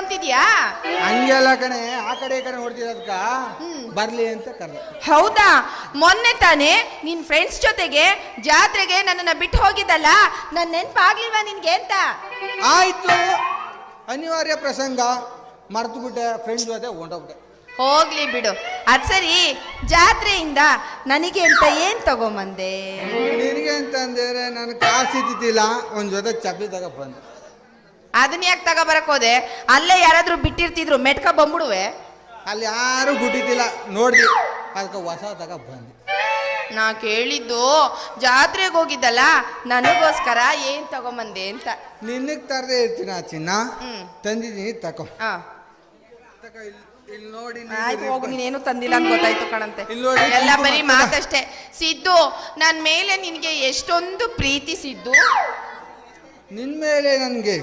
ಅಂತಿದ್ಯಾ ಹಂಗೆಲ್ಲ ಕಣೆ ಆ ಕಡೆ ಈ ಕಡೆ ನೋಡ್ತಿರೋದ್ಕ ಬರ್ಲಿ ಅಂತ ಕರ್ದೆ. ಹೌದಾ? ಮೊನ್ನೆ ತಾನೇ ನಿನ್ ಫ್ರೆಂಡ್ಸ್ ಜೊತೆಗೆ ಜಾತ್ರೆಗೆ ನನ್ನನ್ನ ಬಿಟ್ಟು ಹೋಗಿದ್ದಲ್ಲ? ನನ್ನ ನೆನ್ಪಾಗ್ಲಿಲ್ವಾ ನಿನ್ಗೆ ಅಂತ? ಆಯ್ತು. ಅನಿವಾರ್ಯ ಪ್ರಸಂಗ. ಮರ್ತು ಬಿಟ್ಟೆ ಫ್ರೆಂಡ್ಸ್ ಜೊತೆ ಹೊಂಟೋಗ್ಬಿಟ್ಟೆ. ಹೋಗ್ಲಿ ಬಿಡು. ಅದ್ ಸರಿ. ಜಾತ್ರೆಯಿಂದ ನನಗೆ ಅಂತ ಏನ್ ತಗೊಂಬಂದೆ? ನಿನಗೆ ಅಂತಂದ್ರೆ ನಾನು ಕಾಸು ಇದ್ದಿದ್ದಿಲ್ಲ. ಒಂದ್ ಜೊತೆ ಚಪ್ಪಿ ತಗೊಂಡ್ ಬಂದೆ ಅದನ್ನ ಯಾಕೆ ತಗೋಬರಕ್ ಹೋದೆ? ಅಲ್ಲೇ ಯಾರಾದ್ರೂ ಬಿಟ್ಟಿರ್ತಿದ್ರು ಮೆಟ್ಕ ಬಂದ್ಬಿಡುವೆ? ಅಲ್ಲಿ ಯಾರು ಗುಟ್ಟಿದ್ದಿಲ್ಲ. ನೋಡಿ ಅದಕ್ಕೆ ಹೊಸ ತಗ ಬಂದು. ನಾ ಕೇಳಿದ್ದು ಜಾತ್ರೆಗೆ ಹೋಗಿದ್ದಲ್ಲ ನನಗೋಸ್ಕರ ಏನ್ ತಗೊಂಬಂದೆ ಅಂತ. ನಿನ್ನಕ್ಕೆ ತರದೇ ಇರ್ತೀನಿ ಆ ಚಿನ್ನ. ಹ್ಮ್. ತಂದಿದ್ದೀನಿ ತಕೋ. ಹಾ. ತಕ ಇಲ್ಲಿ ನೋಡಿ ಆಯ್ತು ಹೋಗು ನೀನೇನು ತಂದಿಲ್ಲ ಅಂತ ಗೊತ್ತಾಯ್ತು ಕಣಂತೆ. ಇಲ್ಲಿ ನೋಡಿ, ಎಲ್ಲ ಕುಂಕುಮ ಬರೀ. ಮಾತಷ್ಟೇ. ಸಿದ್ದು ನನ್ ಮೇಲೆ ನಿನಗೆ ಎಷ್ಟೊಂದು ಪ್ರೀತಿ ಸಿದ್ದು? ನಿನ್ ಮೇಲೆ ನನಗೆ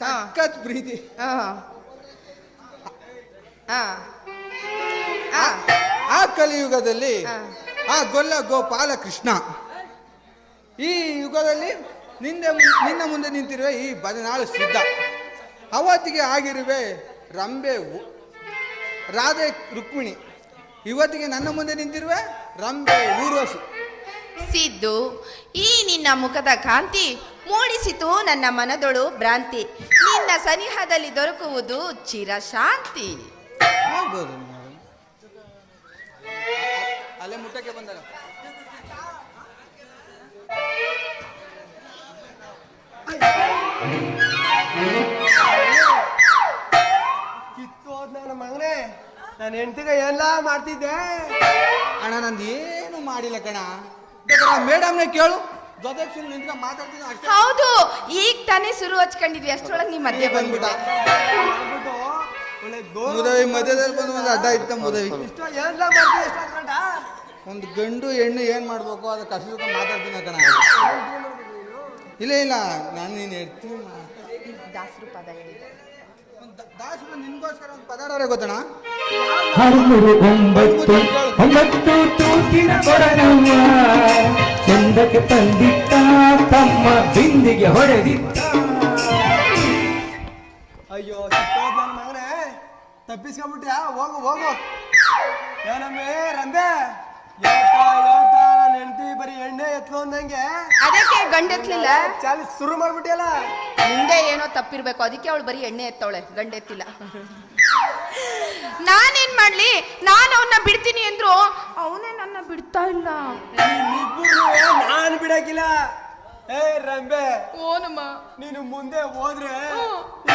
ಸಖತ್ ಪ್ರೀತಿ ಆ. ಆ. ಆ. ಆ ಕಲಿಯುಗದಲ್ಲಿ ಆ. ಗೊಲ್ಲ ಗೋಪಾಲ ಕೃಷ್ಣ ಈ ಯುಗದಲ್ಲಿ ನಿಂದೆ ನಿನ್ನ ಮುಂದೆ ನಿಂತಿರುವ ಈ ಬದನಾಳು ಸಿದ್ಧ ಅವತ್ತಿಗೆ ಆಗಿರುವೆ ರಂಬೆ ರಾಧೆ ರುಕ್ಮಿಣಿ ಇವತ್ತಿಗೆ ನನ್ನ ಮುಂದೆ ನಿಂತಿರುವೆ ರಂಬೆ ಊರ್ವಸು ಸಿದ್ದು ಈ ನಿನ್ನ ಮುಖದ ಕಾಂತಿ ಮೂಡಿಸಿತು ನನ್ನ ಮನದೊಳು ಭ್ರಾಂತಿ. ನಿನ್ನ ಸನಿಹದಲ್ಲಿ ದೊರಕುವುದು ಚಿರಶಾಂತಿ. ಶಾಂತಿ. ಅಲ್ಲೇ ಮುಟ್ಟಕ್ಕೆ ಬಂದಾಗ. ಕಿತ್ತೋದ್ ನನ್ನ ಮಗನೇ ನಾನು ಹೆಂಡತಿಗೆ ಎಲ್ಲ ಮಾಡ್ತಿದ್ದೆ. ಅಣ್ಣ ನಂದು ಏನು ಮಾಡಿಲ್ಲ ಕಣ. ಮೇಡಮ್ನೇ ಕೇಳು. ಜೊತೆಗೆ ಸುಮ್ಮನೆ ನಿಂತ್ಕೊಂಡು ಮಾತಾಡ್ತೀನಿ ಅಷ್ಟೇ. ಹೌದು ಈಗ ತಾನೇ ಶುರು ಹಚ್ಕೊಂಡಿದ್ವಿ ಅಷ್ಟರೊಳಗೆ ನೀವು ಮಧ್ಯೆ ಬಂದ್ಬಿಟ್ಟ. ಬಂದ್ಬಿಟ್ಟ. ಒಳ್ಳೆ ಮುದವಿ ಮಧ್ಯದಲ್ಲಿ ಬಂದು ಒಂದು ಅಡ್ಡ ಇತ್ತ ಮುದವಿ. ಇಷ್ಟ ಎಲ್ಲ ಒಂದು ಗಂಡು ಹೆಣ್ಣು ಏನ್ ಮಾಡ್ಬೇಕು ಅದಕ್ಕೆ ಅಷ್ಟು ಮಾತಾಡ್ತೀನಿ ಕಣ ಇಲ್ಲ ಇಲ್ಲ ನಾನು ನೀನು ಹೇಳ್ತೀನಿ. ದಾಸರು ಪದ ಹೇಳಿದೆ ದಾಸರು ನಿನ್ಗೋಸ್ಕರ ಒಂದು ಪದಾಡೋರೆ ಗೊತ್ತಣ ಹರುಮುರು ಒಂಬತ್ತು ಒಂಬತ್ತು ತೂಕಿನ ಕೊಡಗಮ್ಮ ಚಂದಕ್ಕೆ ತಂದಿಟ್ಟ ತಮ್ಮ ಬಿಂದಿಗೆ ಹೊಡೆದಿತ್ತ ಅಯ್ಯೋ ನನ್ನ ಮಗನೇ ತಪ್ಪಿಸ್ಕೊಂಡ್ಬಿಟ್ಯಾ ಹೋಗು ಹೋಗು. ಏನಮ್ಮೆ ರಂಬೆ. ಹೇಳ್ತಾ ಹೇಳ್ತಾ ನನ್ನ ಹೆಂಡತಿ ಬರೀ ಎಣ್ಣೆ ಎತ್ಲು ಅಂದಂಗೆ. ಅದಕ್ಕೆ ಗಂಡೆತ್ಲಿಲ್ಲ ಚಾಲಿ ಶುರು ಮಾಡ್ಬಿಟ್ಟಿಯಲ್ಲ ಮುಂದೆ ಏನೋ ತಪ್ಪಿರ್ಬೇಕು ಅದಕ್ಕೆ ಅವಳು ಬರೀ ಎಣ್ಣೆ ಎತ್ತವಳೆ ಗಂಡೆತ್ತಿಲ್ಲ ನಾನೇನ್ ಮಾಡ್ಲಿ? ನಾನು ಅವನ್ನ ಬಿಡ್ತೀನಿ ಬಿಡ್ತಾ ಇಲ್ಲ? ನಾನು ಬಿಡಕ್ಕಿಲ್ಲ? ಏ ರಂಬೆ ಓನಮ್ಮ. ನೀನು ಮುಂದೆ ಹೋದ್ರೆ ಈ